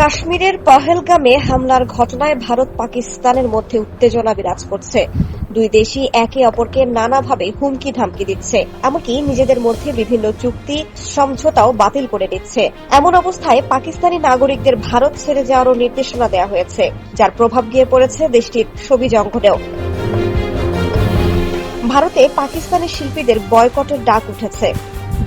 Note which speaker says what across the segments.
Speaker 1: কাশ্মীরের পহেলগামে হামলার ঘটনায় ভারত পাকিস্তানের মধ্যে উত্তেজনা বিরাজ করছে। দুই দেশই একে অপরকে নানাভাবে হুমকি ধামকি দিচ্ছে। এমনকি নিজেদের মধ্যে বিভিন্ন চুক্তি, সমঝোতাও বাতিল করে দিচ্ছে। এমন অবস্থায় পাকিস্তানি নাগরিকদের ভারত ছেড়ে যাওয়ারও নির্দেশনা দেওয়া হয়েছে, যার প্রভাব গিয়ে পড়েছে দেশটির ছবি জঙ্গলেও ভারতে পাকিস্তানি শিল্পীদের বয়কটের ডাক উঠেছে।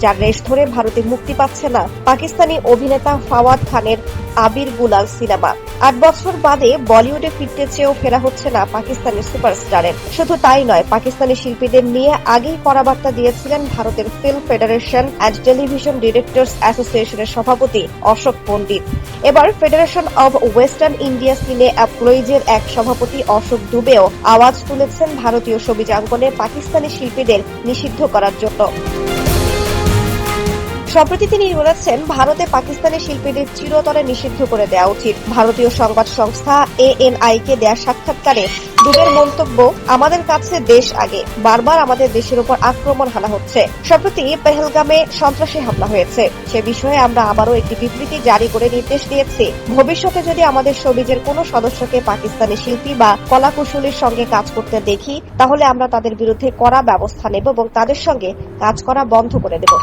Speaker 1: যার রেশ ধরে ভারতে মুক্তি পাচ্ছে না পাকিস্তানি অভিনেতা ফাওয়াদ খানের আবির গুলাল সিনেমা। আট বছর বাদে বলিউডে ফিরতে চেয়েও ফেরা হচ্ছে না পাকিস্তানের সুপারস্টারের। শুধু তাই নয়, পাকিস্তানি শিল্পীদের নিয়ে আগেই করাবার্তা দিয়েছিলেন ভারতের film federation and television directors অ্যাসোসিয়েশনের সভাপতি অশোক পণ্ডিত। এবার ফেডারেশন অব ওয়েস্টার্ন ইন্ডিয়া সিনে অ্যাপ্লয়িজের এক সভাপতি অশোক দুবেও আওয়াজ তুলেছেন ভারতীয় ছবিজাঙ্গনে পাকিস্তানি শিল্পীদের নিষিদ্ধ করার জন্য। সম্প্রতি তিনি বলেছেন, ভারতে পাকিস্তানি শিল্পীদের চিরতরে নিষিদ্ধ করে দেওয়া উচিত। ভারতীয় সংবাদ সংস্থা এএনআই কে দেয়া সাক্ষাৎকারে দুবের মন্তব্য, আমাদের কাছে দেশ আগে। বারবার আমাদের দেশের উপর আক্রমণ হানা হচ্ছে। সম্প্রতি পেহেলগামে সন্ত্রাসী হামলা হয়েছে। সে বিষয়ে আমরা আবারও একটি বিবৃতি জারি করে নির্দেশ দিয়েছি। ভবিষ্যতে যদি আমাদের সবিজের কোনো সদস্যকে পাকিস্তানি শিল্পী বা কলাকুশলীর সঙ্গে কাজ করতে দেখি, তাহলে আমরা তাদের বিরুদ্ধে কড়া ব্যবস্থা নেব এবং তাদের সঙ্গে কাজ করা বন্ধ করে দেব।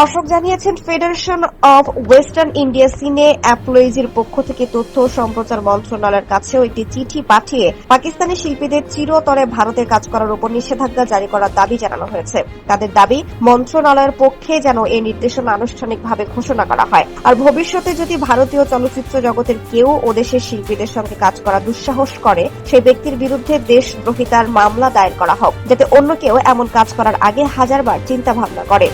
Speaker 1: অশোক জানিয়েছেন ফেডারেশন অব ওয়েস্টার্ন ইন্ডিয়া সিনে অ্যাপ্লয়িজের পক্ষ থেকে তথ্য সম্প্রচার মন্ত্রণালয়ের কাছেও একটি চিঠি পাঠিয়ে পাকিস্তানি শিল্পীদের চিরতরে ভারতে কাজ করার উপর নিষেধাজ্ঞা জারি করার দাবি জানানো হয়েছে। তাদের দাবি, মন্ত্রণালয়ের পক্ষে যেন এই নির্দেশনা আনুষ্ঠানিকভাবে ঘোষণা করা হয়। আর ভবিষ্যতে যদি ভারতীয় চলচ্চিত্র জগতের কেউ ওদেশের শিল্পীদের সঙ্গে কাজ করা দুঃসাহস করে সেই ব্যক্তির বিরুদ্ধে দেশদ্রোহিতার মামলা দায়ের করা হোক, যাতে অন্য কেউ এমন কাজ করার আগে হাজারবার চিন্তা ভাবনা করে।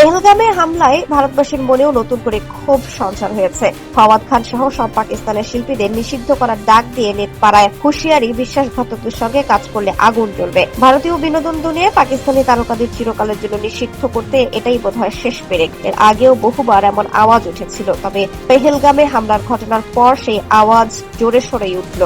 Speaker 1: পেহেলগামে হামলায় ভারতবাসীর মনেও নতুন করে ক্ষোভ সঞ্চার হয়েছে। ফাওয়াদ খান সহ সব পাকিস্তানের শিল্পীদের নিষিদ্ধ করার ডাক দিয়ে নেট পাড়ায় হুঁশিয়ারি, বিশ্বাসঘাতকদের সঙ্গে কাজ করলে আগুন জ্বলবে। ভারতীয় বিনোদন দুনিয়ায় পাকিস্তানি তারকাদের চিরকালের জন্য নিষিদ্ধ করতে এটাই বোধহয় শেষ পেরেক। এর আগেও বহুবার এমন আওয়াজ উঠেছিল, তবে পেহেলগামে হামলার ঘটনার পর সেই আওয়াজ জোরে সরেই উঠল।